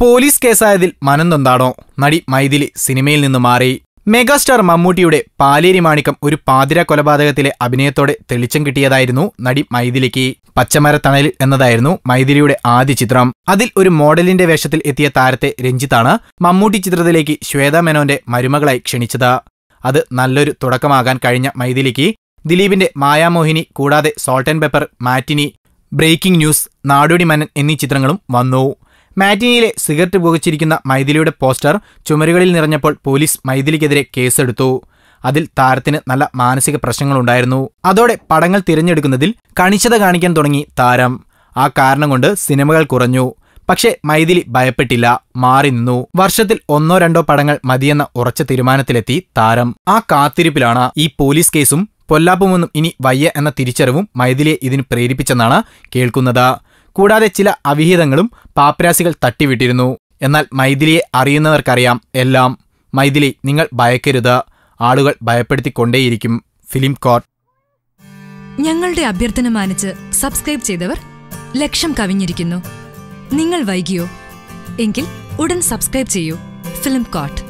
Police കേസായതിൽ മനം നടി മൈഥിലി സിനിമയിൽ നിന്ന് മാറി. മെഗാസ്റ്റാർ മമ്മൂട്ടിയുടെ പാലേരി മാണിക്കം ഒരു പാതിര കൊലപാതകത്തിലെ അഭിനയത്തോടെ തെളിച്ചം കിട്ടിയതായിരുന്നു നടി മൈഥിലിക്ക്. പച്ചമരത്തണൽ എന്നതായിരുന്നു മൈഥിലിയുടെ ആദ്യ ചിത്രം. അതിൽ ഒരു മോഡലിന്റെ വേഷത്തിൽ എത്തിയ താരത്തെ രഞ്ജിത്താണ് മമ്മൂട്ടി ചിത്രത്തിലേക്ക് ശ്വേതാ മേനോന്റെ മരുമകളായി ക്ഷണിച്ചത്. അത് നല്ലൊരു തുടക്കമാകാൻ കഴിഞ്ഞ മൈഥിലിക്ക് ദിലീപിന്റെ മായാമോഹിനി കൂടാതെ salt and pepper matinee breaking news Nadodi Mannan എന്നീ ചിത്രങ്ങളും വന്നു. മാറ്റിനിയിലെ സിഗരറ്റ് പുകച്ചിരിക്കുന്ന മൈഥിലിയുടെ പോസ്റ്റർ ചുമരുകളിൽ നിറഞ്ഞപ്പോൾ പോലീസ് മൈഥിലിക്കെതിരെ കേസെടുത്തു. അതിൽ താരത്തിന് നല്ല മാനസിക പ്രശ്നങ്ങളുണ്ടായിരുന്നു. അതോടെ പടങ്ങൾ തിരഞ്ഞെടുക്കുന്നതിൽ കണിശത കാണിക്കാൻ തുടങ്ങി താരം. ആ കാരണം കൊണ്ട് സിനിമകൾ കുറഞ്ഞു. പക്ഷേ മൈഥിലി ഭയപ്പെട്ടില്ല മാറി നിന്നു. വർഷത്തിൽ ഒന്നോ രണ്ടോ പടങ്ങൾ മതിയെന്ന ഉറച്ച തീരുമാനത്തിലെത്തി താരം. ആ കാത്തിരിപ്പിലാണ് ഈ പോലീസ് കേസും പൊല്ലാപ്പുമൊന്നും ഇനി വയ്യ എന്ന തിരിച്ചറിവും മൈഥിലിയെ ഇതിന് പ്രേരിപ്പിച്ചെന്നാണ് കേൾക്കുന്നത്. കൂടാതെ ചില അവിഹിതങ്ങളും പാപ്പരാസികൾ തട്ടിവിട്ടിരുന്നു. എന്നാൽ മൈഥിലിയെ അറിയുന്നവർക്കറിയാം എല്ലാം. മൈഥിലി നിങ്ങൾ ഭയക്കരുത്. ആളുകൾ ഭയപ്പെടുത്തിക്കൊണ്ടേയിരിക്കും. ഫിലിം കോർ ഞങ്ങളുടെ അഭ്യർത്ഥന മാനിച്ച് സബ്സ്ക്രൈബ് ചെയ്തവർ ലക്ഷം കവിഞ്ഞിരിക്കുന്നു. നിങ്ങൾ വൈകിയോ? എങ്കിൽ ഉടൻ സബ്സ്ക്രൈബ് ചെയ്യൂ. Film coat